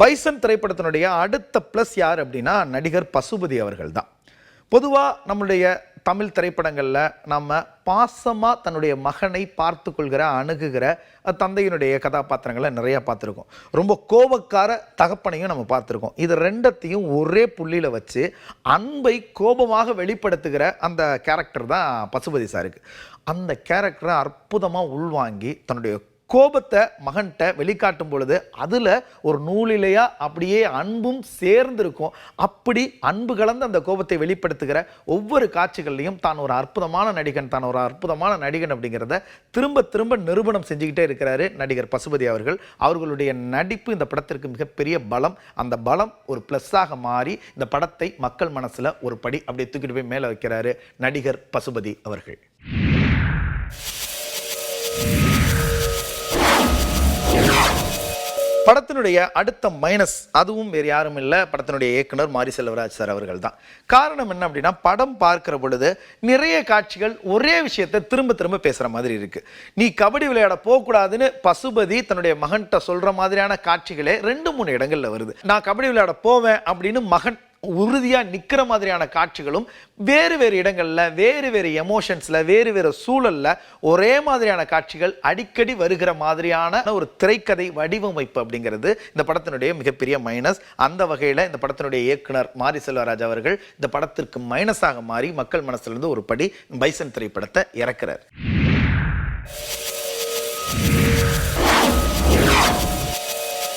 Bison திரைப்படத்தினுடைய அடுத்த plus யார் அப்படின்னா நடிகர் பசுபதி அவர்கள் தான் பொதுவாக நம்மளுடைய தமிழ் திரைப்படங்களில் நம்ம பாசமாக தன்னுடைய மகனை பார்த்து கொள்கிற அணுகுகிற தந்தையினுடைய கதாபாத்திரங்களை நிறையா பார்த்துருக்கோம். ரொம்ப கோபக்கார தகப்பனையும் நம்ம பார்த்துருக்கோம். இது ரெண்டத்தையும் ஒரே புள்ளியில் வச்சு அன்பை கோபமாக வெளிப்படுத்துகிற அந்த கேரக்டர் தான் பசுபதி சாருக்கு அந்த கேரக்டரை அற்புதமாக உள்வாங்கி தன்னுடைய கோபத்தை மகன்கிட்ட வெளிக்காட்டும் பொழுது அதில் ஒரு நூலிலையா அப்படியே அன்பும் சேர்ந்திருக்கும். அப்படி அன்பு கலந்து அந்த கோபத்தை வெளிப்படுத்துகிற ஒவ்வொரு காட்சிகள்லையும் தான் ஒரு அற்புதமான நடிகன் தான் ஒரு அற்புதமான நடிகன் அப்படிங்கிறத திரும்ப திரும்ப நிரூபணம் செஞ்சுக்கிட்டே இருக்கிறாரு நடிகர் பசுபதி அவர்கள். அவர்களுடைய நடிப்பு இந்த படத்திற்கு மிகப்பெரிய பலம். அந்த பலம் ஒரு ப்ளஸ்ஸாக மாறி இந்த படத்தை மக்கள் மனசில் ஒரு படி அப்படியே தூக்கிட்டு போய் மேலே வைக்கிறாரு நடிகர் பசுபதி அவர்கள். படத்தினுடைய அடுத்த மைனஸ் அதுவும் வேறு யாரும் இல்லை. படத்தினுடைய இயக்குனர் மாரி செல்வராஜ் சார் அவர்கள் தான் காரணம் என்ன அப்படின்னா படம் பார்க்கிற பொழுது நிறைய காட்சிகள் ஒரே விஷயத்தை திரும்ப திரும்ப பேசுகிற மாதிரி இருக்குது நீ கபடி விளையாட போகக்கூடாதுன்னு பசுபதி தன்னுடைய மகன்கிட்ட சொல்கிற மாதிரியான காட்சிகளே ரெண்டு மூணு இடங்களில் வருது. நான் கபடி விளையாட போவேன் அப்படின்னு மகன் உறுதியாக நிற்கிற மாதிரியான காட்சிகளும் வேறு வேறு இடங்களில் வேறு வேறு எமோஷன்ஸில் வேறு வேறு சூழலில் ஒரே மாதிரியான காட்சிகள் அடிக்கடி வருகிற மாதிரியான ஒரு திரைக்கதை வடிவமைப்பு அப்படிங்கிறது இந்த படத்தினுடைய மிகப்பெரிய மைனஸ் அந்த வகையில் இந்த படத்தினுடைய இயக்குனர் மாரி செல்வராஜ் அவர்கள் இந்த படத்திற்கு மைனஸாக மாறி மக்கள் மனசுலேருந்து ஒரு படி பைசன் திரைப்படத்தை இறக்குறார்.